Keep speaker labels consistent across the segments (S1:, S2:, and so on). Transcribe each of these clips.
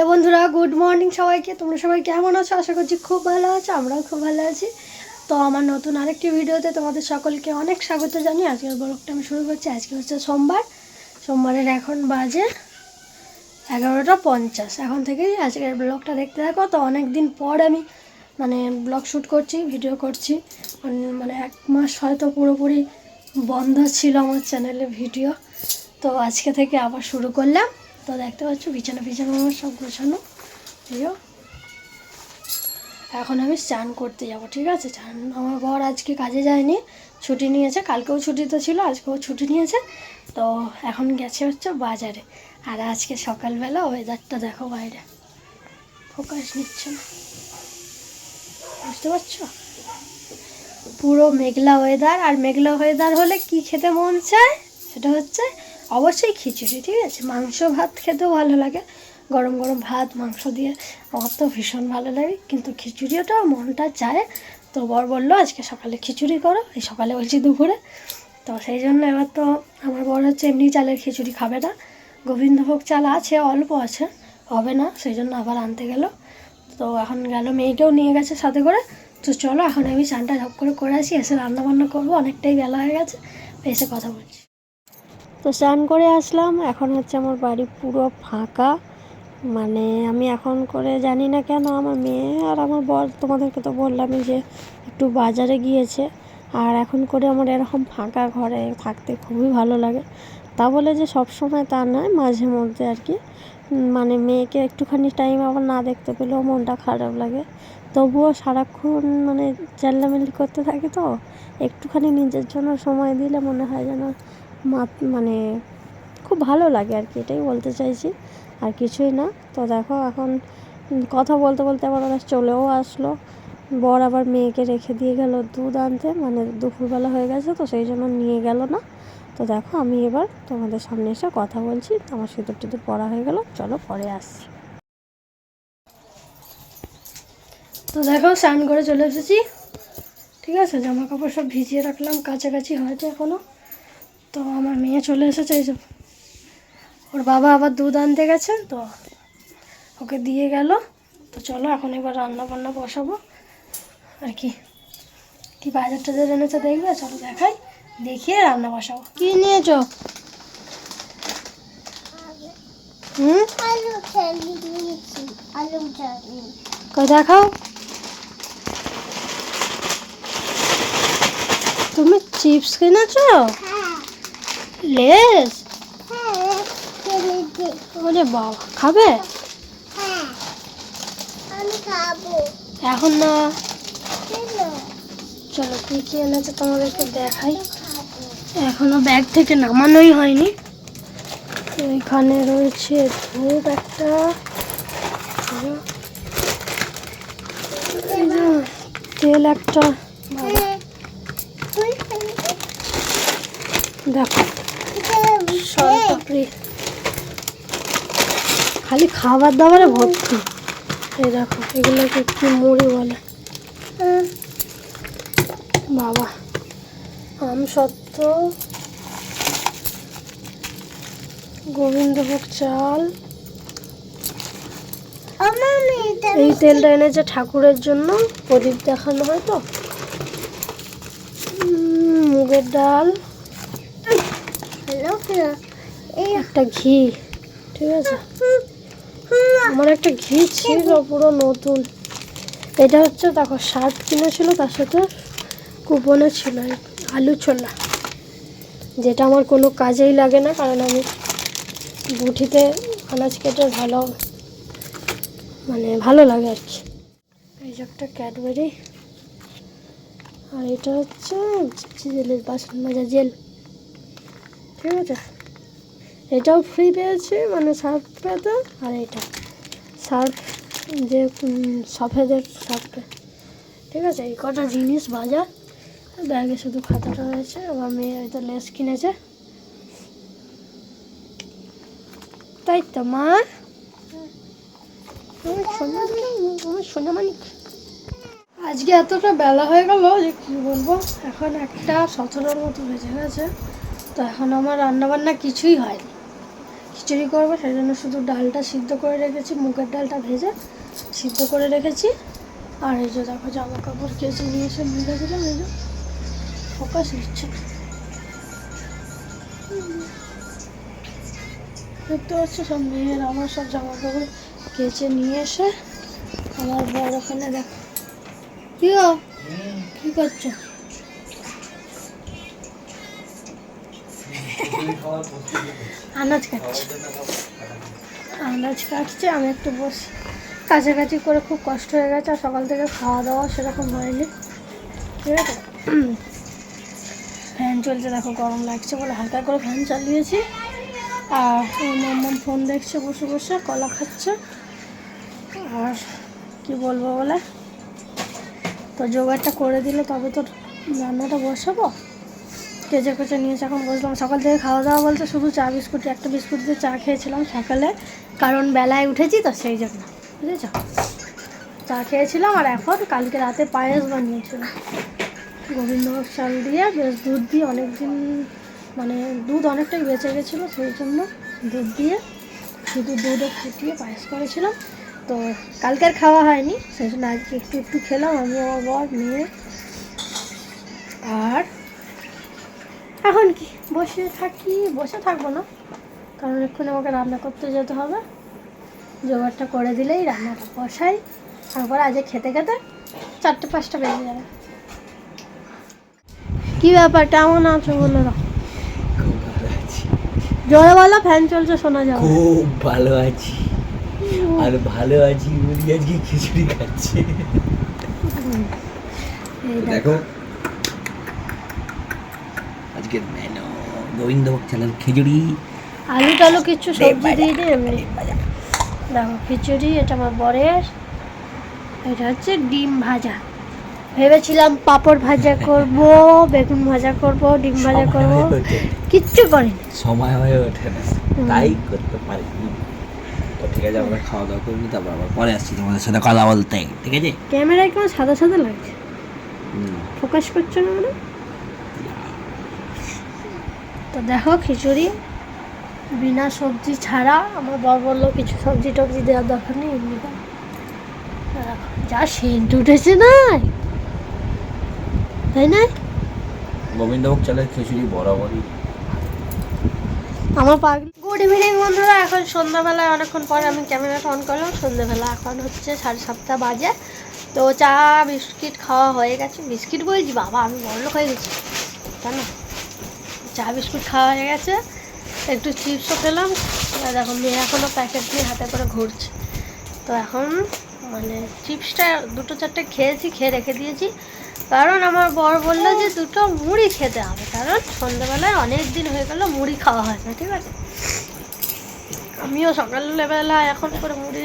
S1: Hello বন্ধুরা, good morning সবাইকে। তোমরা সবাই কেমন আছো? আশা করছি খুব ভালো আছো, আমরাও খুব ভালো আছি। তো আমার নতুন আরেকটি ভিডিওতে তোমাদের সকলকে অনেক স্বাগত জানি আজকের ব্লগটা আমি শুরু করছি। আজকে হচ্ছে সোমবার। সোমবারের এখন বাজে এগারোটা পঞ্চাশ। এখন থেকেই আজকের ব্লগটা দেখতে থাকো। তো অনেক দিন পর আমি মানে ব্লগ শ্যুট করছি, ভিডিও করছি। মানে- মানে এক মাস হয়তো পুরোপুরি বন্ধ ছিল আমার চ্যানেলে ভিডিও। তো আজকে থেকে আবার শুরু করলাম। তো দেখতে পাচ্ছ, বিছানা বিছানা, আমার সব গোছানো প্রিয় এখন আমি স্নান করতে যাব, ঠিক আছে? স্নান, আমার বর আজকে কাজে যায়নি, ছুটি নিয়েছে, কালকেও ছুটি তো ছিল, আজকেও ছুটি নিয়েছে। তো এখন গেছে হচ্ছে বাজারে, আর আজকে সকালবেলা ওয়েদারটা দেখো বাইরে। ফোকাস নিচ্ছে না। বুঝতে পারছ? পুরো মেঘলা ওয়েদার আর মেঘলা ওয়েদার হলে কি খেতে মন চায়? সেটা হচ্ছে অবশ্যই খিচুড়ি, ঠিক আছে? মাংস, ভাত খেতেও ভালো লাগে। গরম গরম ভাত, মাংস দিয়ে আমার তো ভীষণ ভালো লাগে। কিন্তু খিচুড়িটা মনটা চায়। তো বর বলল, আজকে সকালে খিচুড়ি করো। এই সকালে বলছি দুপুরে। তো সেই জন্য এবার তো আমার বর হচ্ছে এমনি চালের খিচুড়ি খাবে না। গোবিন্দভোগ চাল আছে, অল্প আছে, হবে না, সেই জন্য আবার আনতে গেল। তো এখন গেল, মেয়েকেও নিয়ে গেছে সাথে করে। তো চলো, এখন আমি চানটা ঝপ করে করে আসি, এসে রান্না বান্না করব। অনেকটাই বেলা হয়ে গেছে, এসে কথা বলছি। তো স্নান করে আসলাম। এখন হচ্ছে আমার বাড়ি পুরো ফাঁকা। মানে আমি এখন করে জানি না কেন আমার মেয়ে আর আমার বর তোমাদেরকে তো বললামই যে একটু বাজারে গিয়েছে। আর এখন করে আমার এরকম ফাঁকা ঘরে থাকতে খুবই ভালো লাগে। তা বলে যে সব সময় তা নয়, মাঝে মধ্যে আর কি। মানে মেয়েকে একটুখানি টাইম আবার না দেখতে পেলেও মনটা খারাপ লাগে। তবুও সারাক্ষণ মানে চেল্লামেল্লি করতে থাকি তো। একটুখানি নিজের জন্য সময় দিলে মনে হয় যেন মানে খুব ভালো লাগে আর কি, এটাই বলতে চাইছি। আর কিছুই না। তো দেখো এখন কথা বলতে বলতে আবার ওরা চলেও আসলো। বর আবার মেয়েকে রেখে দিয়ে গেল দুধ আনতে মানে দুপুরবেলা হয়ে গেছে তো সেই জন্য নিয়ে গেল না। তো দেখো আমি এবার তোমাদের সামনে এসে কথা বলছি, আমার সিঁদুর টিঁদুর পড়া হয়ে গেল, চলো পরে আসছি। তো দেখো স্নান করে চলে এসেছি। ঠিক আছে, জামা কাপড় সব ভিজিয়ে রাখলাম, কাছাকাছি হয়তো এখনও। তো আমার মেয়ে চলে এসেছে এই ওর বাবা আবার দুধ আনতে গেছে তো ওকে দিয়ে গেল। তো চলো এখন এবার রান্না বান্না বসাবো। আর কি কি বাজার টাজার এনেছে দেখবে? চলো দেখাই দেখিয়ে রান্না বসাবো। কি নিয়েছো? হুম? দেখাও। তুমি চিপস কিনেছো?
S2: হ্যাঁ।
S1: লেস
S2: হ্যাঁ
S1: ওরে বাবা খাবে?
S2: হ্যাঁ
S1: এখন না। চলো কি কি এনেছে তোমাদেরকে দেখাই। এখনও ব্যাগ থেকে নামানোই হয়নি। এখানে রয়েছে ধূপ একটা। তেল একটা।
S2: খেলবি
S1: দেখো। খালি খাবার দাবারে ভর্তি। এই দেখো এগুলোকে কি মুড়ি বলে। বাবা আম সত্য গোবিন্দভোগ চাল। এই তেলটা এনেছে ঠাকুরের জন্য প্রদীপ দেখানো হয় তো। মুগের ডাল।
S2: হ্যালো
S1: একটা ঘি, ঠিক আছে? আমার একটা ঘি ছিল পুরো নতুন। এটা হচ্ছে দেখো, শার্ট কিনেছিল, তার সাথে কুপনে ছিল আলু ছোলা। যেটা আমার কোনো কাজেই লাগে না, কারণ আমি বুটিতে আনাজ কেটে ভালো মানে ভালো লাগে আর কি। এই যে একটা ক্যাডবেরি। আর এটা হচ্ছে জেলের বাসন মাজা জেল। ঠিক আছে? এটাও ফ্রি পেয়েছি মানে সার্ফ পেতে, আর এটা। সার্ফ যে সফেদের সার্ফটা ঠিক আছে, এই কটা জিনিস বাজার। ব্যাগে শুধু খাতাটা রয়েছে, আমার মেয়ে হয়তো লেস কিনেছে। তাই তো, মা? মানিক আজকে এতটা বেলা হয়ে গেল যে কি বলব, এখন একটা সতেরোর মতো বেজে গেছে। তো এখন আমার রান্না বান্না কিছুই হয়নি। খিচুড়ি করব সেই জন্য শুধু ডালটা সিদ্ধ করে রেখেছি, মুগের ডালটা ভেজে সিদ্ধ করে রেখেছি। আর এই যে দেখো জামা কাপড় কেচে নিয়ে এসে মিলে দিলাম এই যে ফোকাস নিচ্ছে। দেখতে পাচ্ছ, সব মেয়ের আমার সব জামা কাপড় কেচে নিয়ে এসে আমার বড় ওখানে দেখো। কি করছ? আনাজ কাটছে। আনাজ কাটছে, আমি একটু বসি। কাছাকাছি করে খুব কষ্ট হয়ে গেছে, আর সকাল থেকে খাওয়া দাওয়া সেরকম হয়নি। ঠিক আছে? ফ্যান চলছে, দেখো গরম লাগছে বলে হালকা করে ফ্যান চালিয়েছি। আর মাম্মাম ফোন দেখছে, বসে বসে কলা খাচ্ছে। আর কি বলব বলে? তো জোগাড়টা করে দিলে তবে তো রান্নাটা বসাবো? কেজে কেচে নিয়েছে এখন বসলাম, সকাল থেকে খাওয়া দাওয়া বলতে শুধু চা বিস্কুট, একটা বিস্কুট দিয়ে চা খেয়েছিলাম সকালে। কারণ বেলায় উঠেছি তো সেই জন্য, বুঝেছ? চা খেয়েছিলাম আর এখন কালকে রাতে পায়েস বানিয়েছিলাম। গোবিন্দভোগ চাল দিয়ে, বেশ দুধ দিয়ে অনেক দিন মানে দুধ অনেকটাই বেঁচে গেছিল সেই জন্য দুধ দিয়ে। শুধু দুধে ফুটিয়ে পায়েস করেছিলাম। তো কালকে আর খাওয়া হয়নি, সেই জন্য আজকে একটু একটু খেলাম, আমি আমার বর, মেয়ে। আর এখন কি? বসে থাকি বসে থাকব না। কারণ এক্ষুনি আমাকে রান্না করতে যেতে হবে। জোগাড়টা করে দিলেই রান্নাটা বসাই। তারপর আজকে খেতে খেতে চারটে পাঁচটা বেজে যাবে। কি ব্যাপার? কেমন আছো বলে
S3: খুব
S1: জোরে বলো ফ্যান চলছে শোনা যাবে।
S3: খুব ভালো আছি। আর ভালো আছি আজকে খিচুড়ি খাচ্ছে।
S1: দেখো
S3: দেখো আজকের মেনু গোবিন্দভোগ চালের খিচুড়ি।
S1: আলু টালু কিছু সবজি দিয়ে দিই এমনি দেখো খিচুড়ি এটা আমার বরের। এটা হচ্ছে ডিম ভাজা। ভেবেছিলাম পাঁপড় ভাজা করব বেগুন ভাজা করব ডিম ভাজা করব। কিচ্ছু করিনি।
S3: সময় হয়ে ওঠে না। তাই করতে পারিনি। তো ঠিক আছে আমরা খাওয়া দাওয়া করে নিই তারপর আবার পরে আসছি তোমাদের সাথে কথা বলতে। ঠিক আছে?
S1: ক্যামেরায় কেমন সাদা সাদা লাগছে? ফোকাস করছ না মানে? তো দেখো খিচুড়ি বিনা সবজি ছাড়া। আমার বর বলল কিছু সবজি টবজি দেওয়ার দরকার নেই এমনি যা সেন্ট উঠেছে না তাই না
S3: গোবিন্দভোগ চালের খিচুড়ি বরাবরই।
S1: আমার পাগলি। গুড ইভিনিং বন্ধুরা এখন সন্ধ্যাবেলায় অনেকক্ষণ পরে আমি ক্যামেরাটা অন করলাম। সন্ধ্যাবেলা এখন হচ্ছে সাড়ে সাতটা বাজে। তো চা বিস্কিট খাওয়া হয়ে গেছে। বিস্কিট বলছি বাবা আমি বড়লোক হয়ে গেছি। জানো চা বিস্কুট খাওয়া হয়ে গেছে। একটু চিপসও খেলাম। দেখো মেয়ে এখনও প্যাকেট নিয়ে হাতে করে ঘুরছে। তো এখন মানে চিপসটা দুটো চারটে খেয়েছি, খেয়ে রেখে দিয়েছি। কারণ আমার বর বলল যে দুটো মুড়ি খেতে হবে। কারণ সন্ধ্যাবেলায় অনেক দিন হয়ে গেল মুড়ি খাওয়া হয় না, ঠিক আছে? আমিও সকালবেলা এখন করে মুড়ি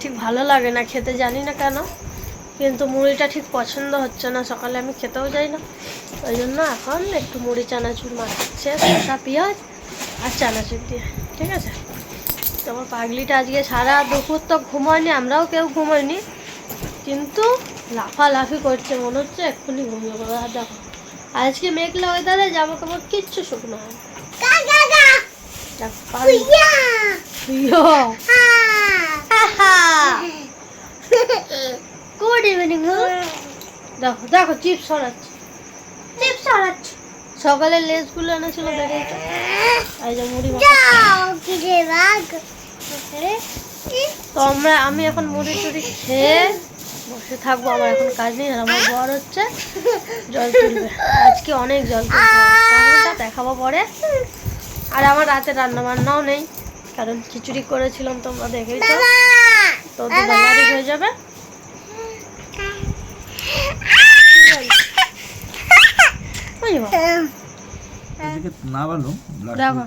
S1: ঠিক ভালো লাগে না, খেতে জানি না কেন। কিন্তু মুড়িটা ঠিক পছন্দ হচ্ছে না। সকালে আমি খেতেও যাই না। ওই জন্য এখন একটু মুড়ি চানাচুর মাখাচ্ছে শসা পেঁয়াজ আর চানাচুর দিয়ে ঠিক আছে? তো আমার পাগলিটা আজকে সারা দুপুর তো ঘুমায়নি আমরাও কেউ ঘুমাইনি কিন্তু লাফালাফি করছে মনে হচ্ছে এক্ষুনি ঘুমিয়ে পড়বে আর দেখো আজকে মেঘলা ওয়েদারে জামা কাপড় কিচ্ছু শুকনো হয়। গুড ইভিনিং দেখো দেখো চিপস সরাচ্ছে সরাচ্ছে সকালে লেসগুলো এনেছিল দেখেছ এই যে মুড়ি তো আমরা আমি এখন মুড়ি টুড়ি খেয়ে বসে থাকব। আমার এখন কাজ নেই আর আমার বর হচ্ছে। জল তুলবে। আজকে অনেক জল কারণটা দেখাবো পরে। আর আমার রাতে রান্না বান্নাও নেই কারণ খিচুড়ি করেছিলাম তোমরা দেখেইছো তো। দুবেলারই হয়ে যাবে ওই বাবা,
S3: না ভালো
S1: দেখো।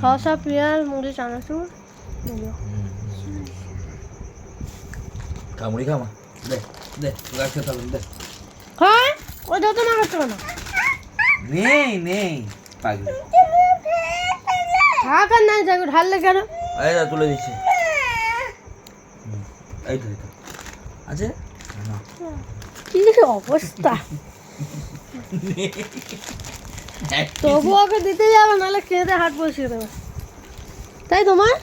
S1: শসা পেঁয়াজ মুড়ি চানাচুর এগুলো।
S3: কামড়ি খামা দে দে
S1: হ্যাঁ? ওই যত না করতে না?
S3: নেই নেই পাগলি।
S1: থাক আর নাই দেখো ঢাললে কেন?
S3: এই দা তুলে দিচ্ছে। এই তো। আছে?
S1: কি অবস্থা? তবু ওকে দিতে যাবে, নাহলে খেতে হাত বসিয়ে দেবে। তাই তোমার?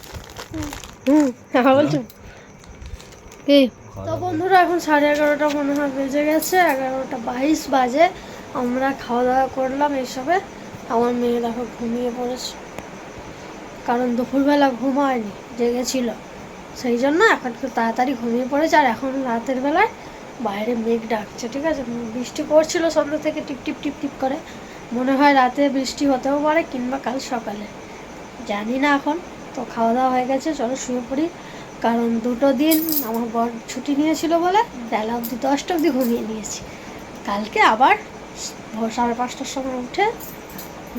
S1: হুম হ্যাঁ বলছো। কি? তো বন্ধুরা, এখন সাড়ে এগারোটা মনে হয় বেজে গেছে, এগারোটা বাইশ বাজে। আমরা খাওয়া দাওয়া করলাম এইসবে আমার মেয়ে দেখো ঘুমিয়ে পড়েছে। কারণ দুপুরবেলা ঘুম হয়নি জেগেছিল। সেই জন্য এখন একটু তাড়াতাড়ি ঘুমিয়ে পড়েছে, আর এখন রাতের বেলায় বাইরে মেঘ ডাকছে, ঠিক আছে? বৃষ্টি পড়ছিল সন্ধ্যা থেকে, টিপ টিপ টিপ টিপ করে। মনে হয় রাতে বৃষ্টি হতেও পারে কিংবা কাল সকালে। জানি না এখন। তো খাওয়া দাওয়া হয়ে গেছে, চলো শুয়ে পড়ি। কারণ দুটো দিন আমার বর ছুটি নিয়েছিল বলে বেলা অবধি, দশটা অবধি ঘুমিয়ে নিয়েছি। কালকে আবার ভোর সাড়ে পাঁচটার সময় উঠে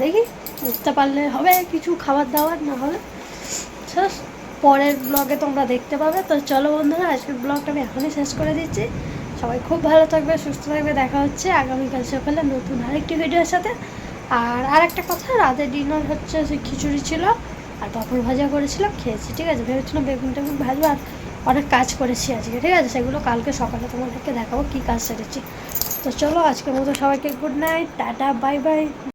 S1: দেখি, উঠতে পারলে হবে কিছু খাবার দাবার, না হলে। পরের ব্লগে তোমরা দেখতে পাবে। তো চলো বন্ধুরা, আজকের ব্লগটা আমি এখনই শেষ করে দিচ্ছি। সবাই খুব ভালো থাকবে, সুস্থ থাকবে। দেখা হচ্ছে আগামীকাল সকালে নতুন আরেকটি ভিডিওর সাথে। আর আরেকটা কথা, রাতে ডিনার হচ্ছে সেই খিচুড়ি ছিল আর পাঁপড় ভাজা করেছিলাম, খেয়েছি, ঠিক আছে? ভেবেছিলাম বেগুন টেগুন ভাজবো আর অনেক কাজ করেছি আজকে, ঠিক আছে? সেগুলো কালকে সকালে তোমাদেরকে দেখাবো কী কাজ সেরেছি। তো চলো আজকের মতো সবাইকে good night tata bye bye